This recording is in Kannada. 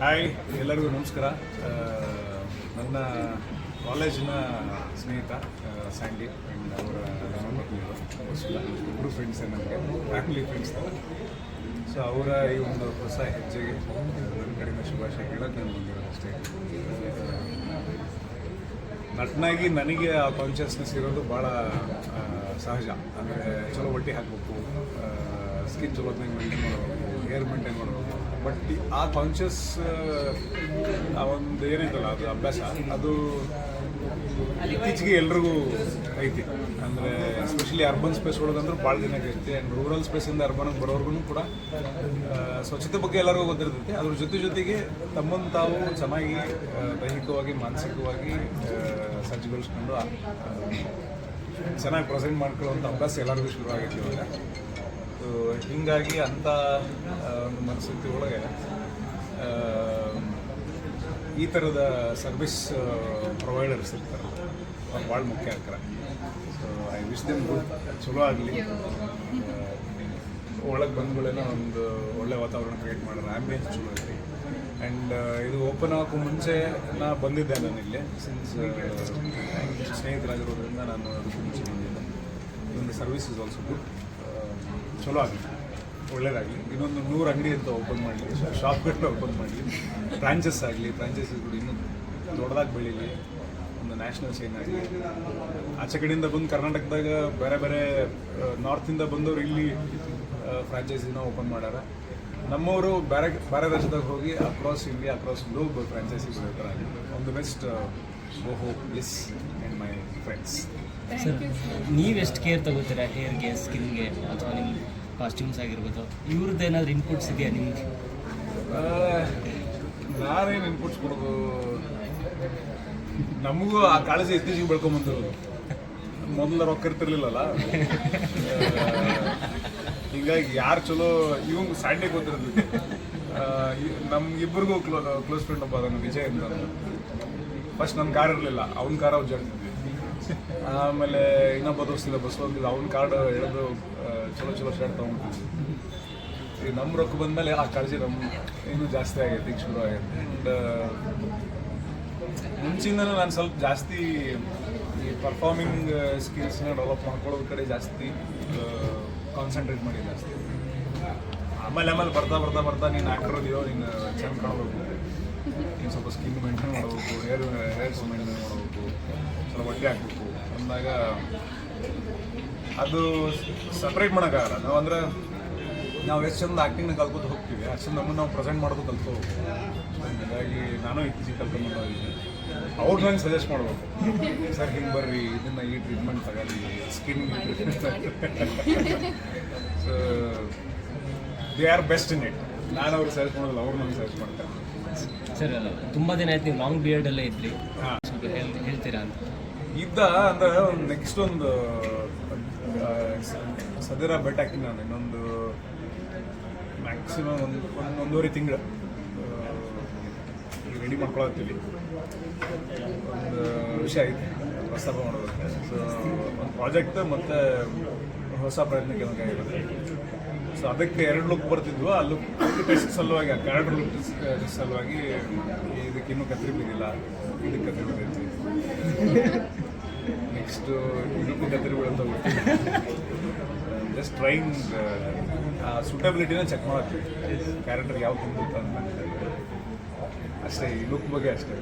ಹಾಯ್, ಎಲ್ಲರಿಗೂ ನಮಸ್ಕಾರ. ನನ್ನ ಕಾಲೇಜಿನ ಸ್ನೇಹಿತ ಸ್ಯಾಂಡಿ ಆ್ಯಂಡ್ ಅವರ ಇಬ್ಬರು ಫ್ರೆಂಡ್ಸ್ ನನಗೆ ಫ್ಯಾಮಿಲಿ ಫ್ರೆಂಡ್ಸ್ ಸೊ ಅವರ ಈ ಒಂದು ಹೊಸ ಹೆಜ್ಜೆಗೆ ನನ್ನ ಕಡೆಯಿಂದ ಶುಭಾಶಯ ಹೇಳೋಕ್ಕೆ ನಾನು ಬಂದಿರೋದು ಅಷ್ಟೇ. ನಟನಾಗಿ ನನಗೆ ಆ ಕಾನ್ಷಿಯಸ್ನೆಸ್ ಇರೋದು ಭಾಳ ಸಹಜ. ಅಂದರೆ ಚಲೋ ಬಟ್ಟೆ ಹಾಕಬೇಕು ಸ್ಕಿನ್ ಚಲೋ ಮೇಂಟೈನ್ ಮಾಡಬೇಕು ಹೇರ್ ಮೇಂಟೈನ್ ಮಾಡಬೇಕು. ಬಟ್ ಆ ಕಾನ್ಷಿಯಸ್ ಆ ಒಂದು ಏನೈತಲ್ಲ ಅದು ಅಭ್ಯಾಸ, ಅದು ಇತ್ತೀಚೆಗೆ ಎಲ್ರಿಗೂ ಐತಿ. ಅಂದರೆ ಎಸ್ಪೆಷಲಿ ಅರ್ಬನ್ ಸ್ಪೇಸ್ ಒಳಗಂದ್ರೆ ಭಾಳ ಜನಕ್ಕೆ ಐತಿ ಆ್ಯಂಡ್ ರೂರಲ್ ಸ್ಪೇಸಿಂದ ಅರ್ಬನ್ಗೆ ಬರೋರ್ಗು ಕೂಡ ಸ್ವಚ್ಛತೆ ಬಗ್ಗೆ ಎಲ್ಲರಿಗೂ ಗೊತ್ತಿರ್ತೈತಿ. ಅದ್ರ ಜೊತೆ ಜೊತೆಗೆ ತಮ್ಮನ್ನು ತಾವು ಚೆನ್ನಾಗಿ ದೈಹಿಕವಾಗಿ, ಮಾನಸಿಕವಾಗಿ ಸಜ್ಜುಗೊಳಿಸ್ಕೊಂಡು ಚೆನ್ನಾಗಿ ಪ್ರೆಸೆಂಟ್ ಮಾಡ್ಕೊಳ್ಳುವಂಥ ಅಭ್ಯಾಸ ಎಲ್ಲರಿಗೂ ಶುರು ಆಗೈತಿ ಸೊ ಹೀಗಾಗಿ ಅಂಥ ಒಂದು ಮನಸ್ಥಿತಿ ಒಳಗೆ ಈ ಥರದ ಸರ್ವಿಸ್ ಪ್ರೊವೈಡರ್ಸ್ ಇರ್ತಾರೆ. ಅವ್ರು ಭಾಳ ಮುಖ್ಯ ಆಗ್ತಾರೆ. So I wish them good ಚಲೋ ಆಗಲಿ. ಒಳಗೆ ಬಂದ್ಗಳೇನೋ ಒಂದು ಒಳ್ಳೆ ವಾತಾವರಣ ಕ್ರಿಯೇಟ್ ಮಾಡೋಣ ಆ್ಯಂಬಿಯನ್ಸ್ ಚಲೋ ಇರಲಿ. ಆ್ಯಂಡ್ ಇದು ಓಪನ್ ಆಗೋಕ್ಕೂ ಮುಂಚೆ ನಾ ಬಂದಿದ್ದೆ ನಾನು ಇಲ್ಲಿ ಸಿನ್ಸ್ ಸ್ನೇಹಿತರಾಗಿರೋದ್ರಿಂದ ನಾನು ಅದಕ್ಕೂ ಮುಂಚೆ ಬಂದಿದ್ದೆ. ಇದೊಂದು ಸರ್ವಿಸ್ ಇಸ್ ಆಲ್ಸೋ ಗುಡ್ ಚಲೋ ಆಗಲಿ ಒಳ್ಳೇದಾಗಲಿ ಇನ್ನೊಂದು ನೂರು ಅಂಗಡಿ ಅಂತ ಓಪನ್ ಮಾಡಲಿ ಶಾಪ್ಗಳನ್ನ ಓಪನ್ ಮಾಡಲಿ. ಬ್ರಾಂಚಸ್ ಆಗಲಿ ಕೂಡ ಇನ್ನೂ ದೊಡ್ಡದಾಗಿ ಬೆಳೀಲಿ. ಒಂದು ನ್ಯಾಷನಲ್ ಚೈನ್ ಆಗಲಿ. ಆಚೆ ಕಡೆಯಿಂದ ಬಂದು ಕರ್ನಾಟಕದಾಗ ಬೇರೆ ಬೇರೆ ನಾರ್ತಿಂದ ಬಂದವರು ಇಲ್ಲಿ ಫ್ರಾಂಚೈಸಿನ ಓಪನ್ ಮಾಡ್ಯಾರ. ನಮ್ಮವರು ಬೇರೆ ಬೇರೆ ದೇಶದಾಗ ಹೋಗಿ across India across globe franchise ಬೆಳೀತಾರೆ ಒಂದು ಬೆಸ್ಟ್ ಓಹೋ yes and my friends sir ನೀವೆಷ್ಟು ಕೇರ್ ತಗೋತೀರಾ? ಹೇರ್ಗೆ ಸ್ಕಿನ್ಗೆ ಅಥವಾ ನಿಮ್ಮ ಕಾಸ್ಟ್ಯೂಮ್ಸ್ ಆಗಿರ್ಬೋದು? ಇವ್ರದ್ದು ಏನಾದ್ರು ಇನ್ಪುಟ್ಸ್ ಇದೆಯಾ ನಿಮ್ಗೆ? ಆ, ನಾನೇನು ಇನ್ಪುಟ್ಸ್ ಕೊಡೋದು? ನಮಗೂ ಆ ಕಾಳಜಿ ಇತ್ತೀಚೆಗೆ ಬೆಳ್ಕೊಂಬಂದಿರೋದು. ಮೊದಲ ರೊಕ್ಕ ಇರ್ತಿರ್ಲಿಲ್ಲಲ್ಲ? ಹೀಗಾಗಿ ಯಾರು ಚಲೋ ಇವಂಗ್ ಸ್ಯಾಂಡಿಗೆ ಗೊತ್ತಿರೋದು ನಮ್ಗಿಬ್ಬರಿಗೂ ಕ್ಲೋ ಕ್ಲೋಸ್ ಫ್ರೆಂಡ್ ಒಬ್ಬ ಅದನ್ನು ವಿಜಯ್ ಅಂತ. ಫಸ್ಟ್ ನನ್ನ ಕಾರ್ ಇರಲಿಲ್ಲ, ಅವ್ನ ಕಾರ್ ಅವ್ರು ಜಡ್ತಿದ್ವಿ ಆಮೇಲೆ ಇನ್ನೊಬ್ಬ ದೋಸ್ತಿಲ್ಲ ಬಸ್ ಹೋಗಿಲ್ಲ ಅವ್ನ ಕಾರ್ಡ್ ಎಳೆದು ಚಲೋ ಚಲೋ ಶರ್ಟ್ ತೊಗೊಂಡ್ವಿ ಈಗ ನಮ್ಮ ರೊಕ್ಕ ಬಂದಮೇಲೆ ಆ ಕಾಳಜಿ ನಮ್ಮ ಇನ್ನೂ ಜಾಸ್ತಿ ಆಗೈತೆ, ಈಗ ಶುರು ಆಗೈತೆ. ಆ್ಯಂಡ್ ಮುಂಚಿಂದನೂ ನಾನು ಸ್ವಲ್ಪ ಜಾಸ್ತಿ ಈ ಪರ್ಫಾರ್ಮಿಂಗ್ ಸ್ಕಿಲ್ಸ್ನ ಡೆವಲಪ್ ಮಾಡ್ಕೊಳ್ಳೋದ್ ಕಡೆ ಜಾಸ್ತಿ ಕಾನ್ಸಂಟ್ರೇಟ್ ಮಾಡಿ ಜಾಸ್ತಿ. ಆಮೇಲೆ ಆಮೇಲೆ ಬರ್ತಾ ಬರ್ತಾ ಬರ್ತಾ ನೀನು ಆ್ಯಕ್ಟರ್ ಇದೆಯೋ, ನೀನು ಚೆಂದ ಕಾಣಬೇಕು ನೀನು ಸ್ವಲ್ಪ ಸ್ಕಿನ್ ಮೇಂಟೈನ್ ಮಾಡಬೇಕು ಹೇರ್ ಹೇರ್ಸ್ ಮೇಂಟೈನ್ ಮಾಡಬೇಕು, ಸ್ವಲ್ಪ ಬಟ್ಟೆ ಹಾಕಬೇಕು. ಅಂದಾಗ ಅದು ಸಪ್ರೇಟ್ ಮಾಡೋಕ್ಕಾಗಲ್ಲ. ನಾವು ಅಂದ್ರೆ ನಾವು ಎಷ್ಟು ಚಂದ ಆ್ಯಕ್ಟಿಂಗ್ನ ಕಲ್ಕೋತ ಹೋಗ್ತೀವಿ. ಅಷ್ಟು ನಮ್ಮನ್ನು ನಾವು ಪ್ರೆಸೆಂಟ್ ಮಾಡೋದು ಕಲ್ತು ಹಾಗಾಗಿ ನಾನು ಇತ್ತೀಚೆಗೆ ಕಲ್ತ್ಕೊಂಡು ಅವ್ರು ನಂಗೆ ಸಜೆಸ್ಟ್ ಮಾಡಬೇಕು. ಸರ್, ಹಿಂಗೆ ಬರ್ರಿ, ಇದನ್ನು ಈ ಟ್ರೀಟ್ಮೆಂಟ್ ತಗೊಳ್ಳಿ skin so they are best in it ನಾನು ಅವ್ರಿಗೆ ಸಜೆಸ್ಟ್ ಮಾಡೋದಿಲ್ಲ, ಅವ್ರು ನಂಗೆ ಸಜೆಸ್ಟ್ ಮಾಡ್ತಾರೆ. ಸರ್ ತುಂಬ ದಿನ ಆಯ್ತು ನೀವು ಲಾಂಗ್ ಎಲ್ಲ ಇದ್ರಿ. ಸ್ವಲ್ಪ ಹೇಳ್ ಹೇಳ್ತೀರಾ ಅಂತ. ಇದ್ದ ಅಂದ್ರೆ ನೆಕ್ಸ್ಟ್ ಒಂದು ಸದರ ಬೆಟ್ ಹಾಕಿ ನಾನು ಇನ್ನೊಂದು ಮ್ಯಾಕ್ಸಿಮಮ್ ಒಂದು ಒಂದು ಒಂದೂವರೆ ತಿಂಗಳು. ರೆಡಿ ಮಾಡ್ಕೊಳತ್ತೀವಿ. ಒಂದು ವಿಷಯ ಐತೆ ಹೊಸ ಮಾಡೋದಕ್ಕೆ. ಸೊ ಒಂದು ಪ್ರಾಜೆಕ್ಟ್ ಮತ್ತು ಹೊಸ ಪ್ರಯತ್ನಕ್ಕೆ ಒಂದು ಸೊ ಅದಕ್ಕೆ ಎರಡು ಲುಕ್ ಬರ್ತಿದ್ವು. ಆ ಲುಕ್ ಟೆಸ್ಟ್ ಸಲುವಾಗಿ, ಆ ಕ್ಯಾರೆಕ್ಟರ್ ಲುಕ್ ಸಲುವಾಗಿ ಇದಕ್ಕೆ ಇನ್ನೂ ಕತ್ರಿ ಬಿದ್ದಿಲ್ಲ. ಇದಕ್ಕೆ ಕತ್ರಿ ಬಿದ್ದೈತಿ ನೆಕ್ಸ್ಟ್ ಇದಕ್ಕೂ ಕತ್ರಿ ಬೀಳಂತ ಜಸ್ಟ್ ಟ್ರೈಂಗ್ ಆ ಸೂಟಬಿಲಿಟಿನ ಚೆಕ್ ಮಾಡ್ತೀವಿ. ಕ್ಯಾರೆಕ್ಟರ್ ಯಾವ ತುಂಬ ಅಂತ. ಅಷ್ಟೇ, ಈ ಲುಕ್ ಬಗ್ಗೆ ಅಷ್ಟೇ.